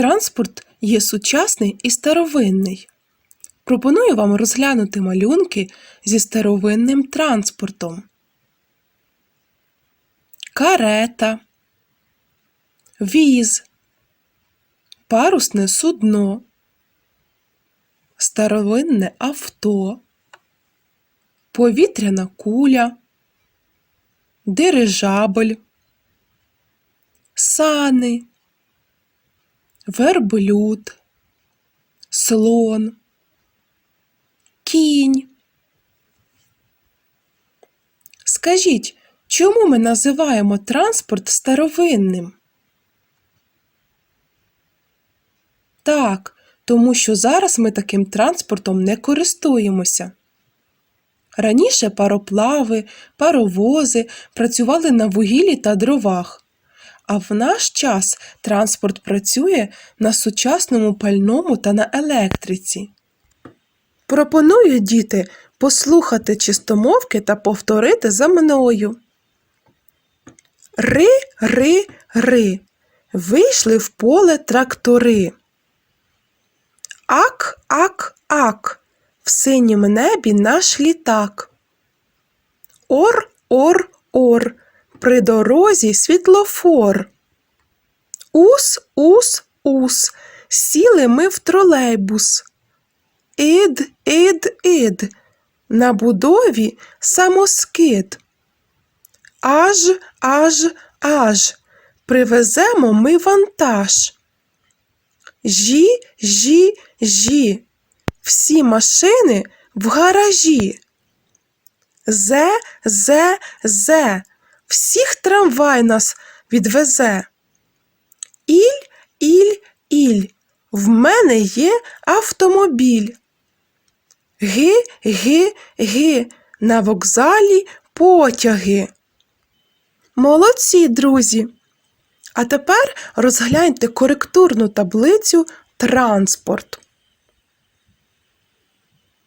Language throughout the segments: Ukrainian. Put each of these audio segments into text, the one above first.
Транспорт є сучасний і старовинний. Пропоную вам розглянути малюнки зі старовинним транспортом. Карета, віз, парусне судно, старовинне авто, повітряна куля, дирижабль, сани, верблюд, слон, кінь. Скажіть, чому ми називаємо транспорт старовинним? Так, тому що зараз ми таким транспортом не користуємося. Раніше пароплави, паровози працювали на вугіллі та дровах, а в наш час транспорт працює на сучасному пальному та на електриці. Пропоную, діти, послухати чистомовки та повторити за мною. Ри, ри, ри. Вийшли в поле трактори. Ак, ак, ак. В синім небі наш літак. Ор, ор, ор. При дорозі світлофор. Ус, ус, ус. Сіли ми в тролейбус. Ід, ід, ід. На будові самоскид. Аж, аж, аж. Привеземо ми вантаж. Жі, жі, жі. Всі машини в гаражі. Зе, зе, зе. Всіх трамвай нас відвезе. Іль, іль, іль. В мене є автомобіль. Ги, ги, ги. На вокзалі потяги. Молодці, друзі! А тепер розгляньте коректурну таблицю Транспорт.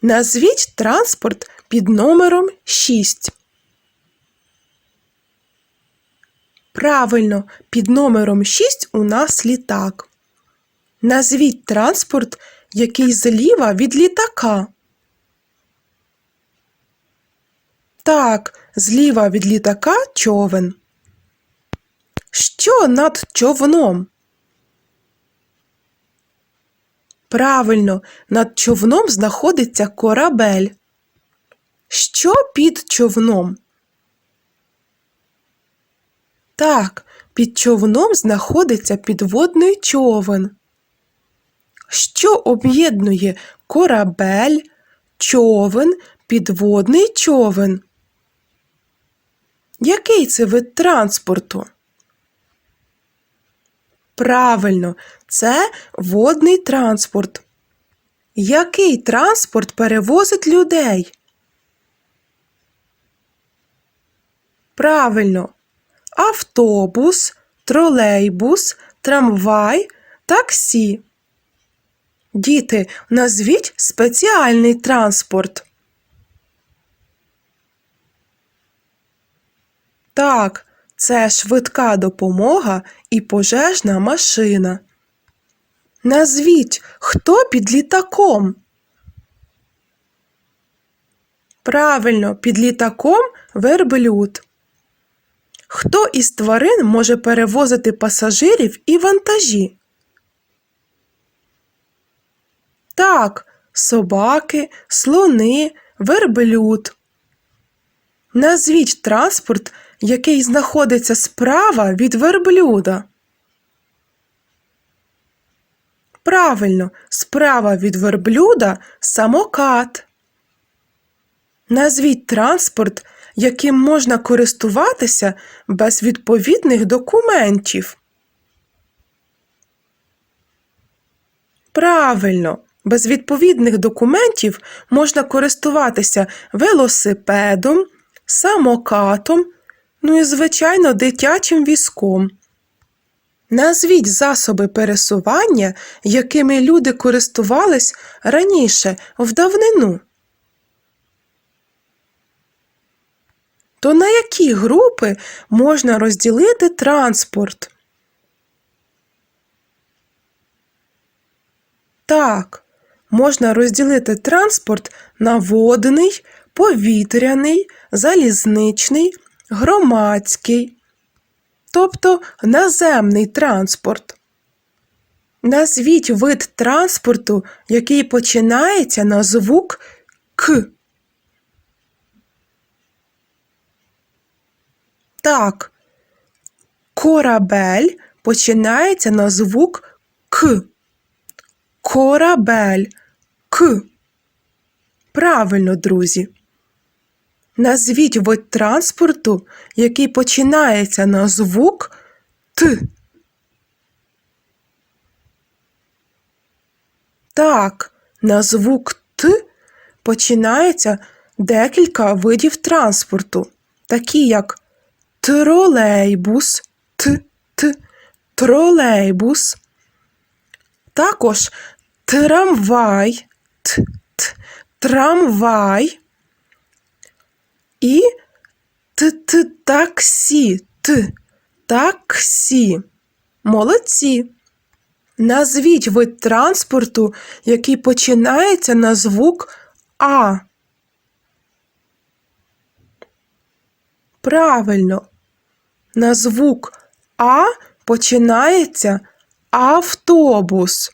Назвіть транспорт під номером 6. Правильно, під номером 6 у нас літак. Назвіть транспорт, який зліва від літака. Так, зліва від літака човен. Що над човном? Правильно, над човном знаходиться корабель. Що під човном? Так, під човном знаходиться підводний човен. Що об'єднує корабель, човен, підводний човен? Який це вид транспорту? Правильно, це водний транспорт. Який транспорт перевозить людей? Правильно, автобус, тролейбус, трамвай, таксі. Діти, назвіть спеціальний транспорт. Так, це швидка допомога і пожежна машина. Назвіть, хто під літаком? Правильно, під літаком верблюд. Хто із тварин може перевозити пасажирів і вантажі? Так, собаки, слони, верблюд. Назвіть транспорт, який знаходиться справа від верблюда. Правильно, справа від верблюда самокат. Назвіть транспорт, яким можна користуватися без відповідних документів. Правильно, без відповідних документів можна користуватися велосипедом, самокатом, ну і, звичайно, дитячим візком. Назвіть засоби пересування, якими люди користувались раніше в давнину. То на які групи можна розділити транспорт? Так, можна розділити транспорт на водний, повітряний, залізничний, громадський, тобто наземний транспорт. Назвіть вид транспорту, який починається на звук К. Так, корабель починається на звук К. Корабель. К. Правильно, друзі. Назвіть вид транспорту, який починається на звук Т. Так, на звук Т починається декілька видів транспорту, такі як тролейбус, т, т, тролейбус, також трамвай, т, т, трамвай і т, т, таксі, т, таксі. Молодці. Назвіть вид транспорту, який починається на звук А. Правильно. На звук А починається автобус.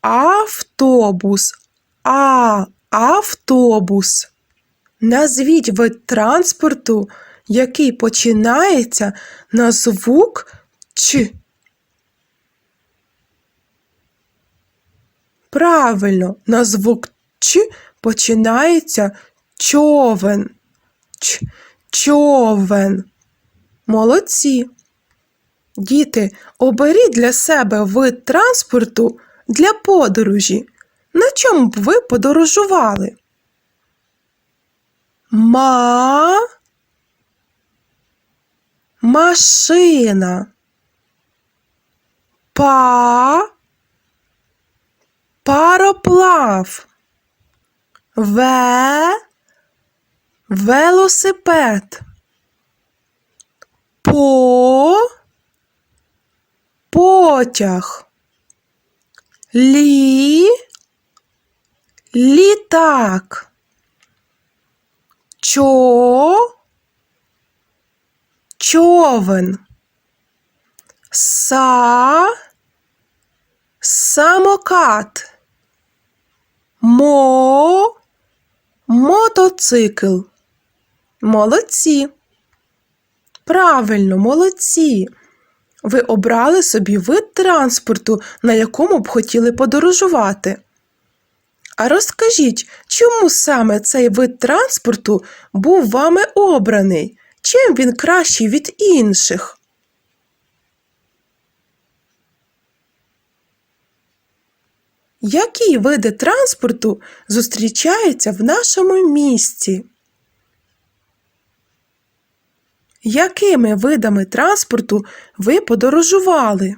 Автобус. А. Автобус. Назвіть вид транспорту, який починається на звук Ч. Правильно, на звук Ч починається човен. Ч. Човен. Молодці. Діти, оберіть для себе вид транспорту для подорожі. На чому б ви подорожували? Ма. Машина. Па. Пароплав. Ве. Велосипед. По. Потяг. Лі. Літак. Чо. Човен. Са. Самокат. Мо. Мотоцикл. Молодці. Правильно, молодці. Ви обрали собі вид транспорту, на якому б хотіли подорожувати. А розкажіть, чому саме цей вид транспорту був вами обраний? Чим він кращий від інших? Які види транспорту зустрічаються в нашому місті? Якими видами транспорту ви подорожували?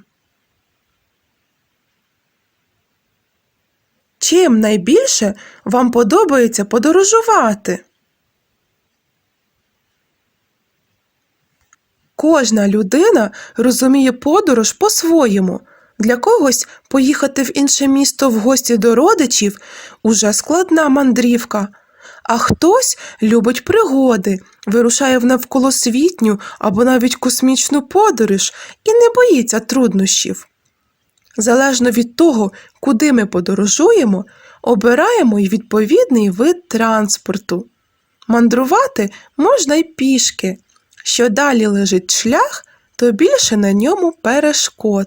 Чим найбільше вам подобається подорожувати? Кожна людина розуміє подорож по-своєму. Для когось поїхати в інше місто в гості до родичів уже складна мандрівка, а хтось любить пригоди, вирушає в навколосвітню або навіть космічну подорож і не боїться труднощів. Залежно від того, куди ми подорожуємо, обираємо й відповідний вид транспорту. Мандрувати можна й пішки. Що далі лежить шлях, то більше на ньому перешкод.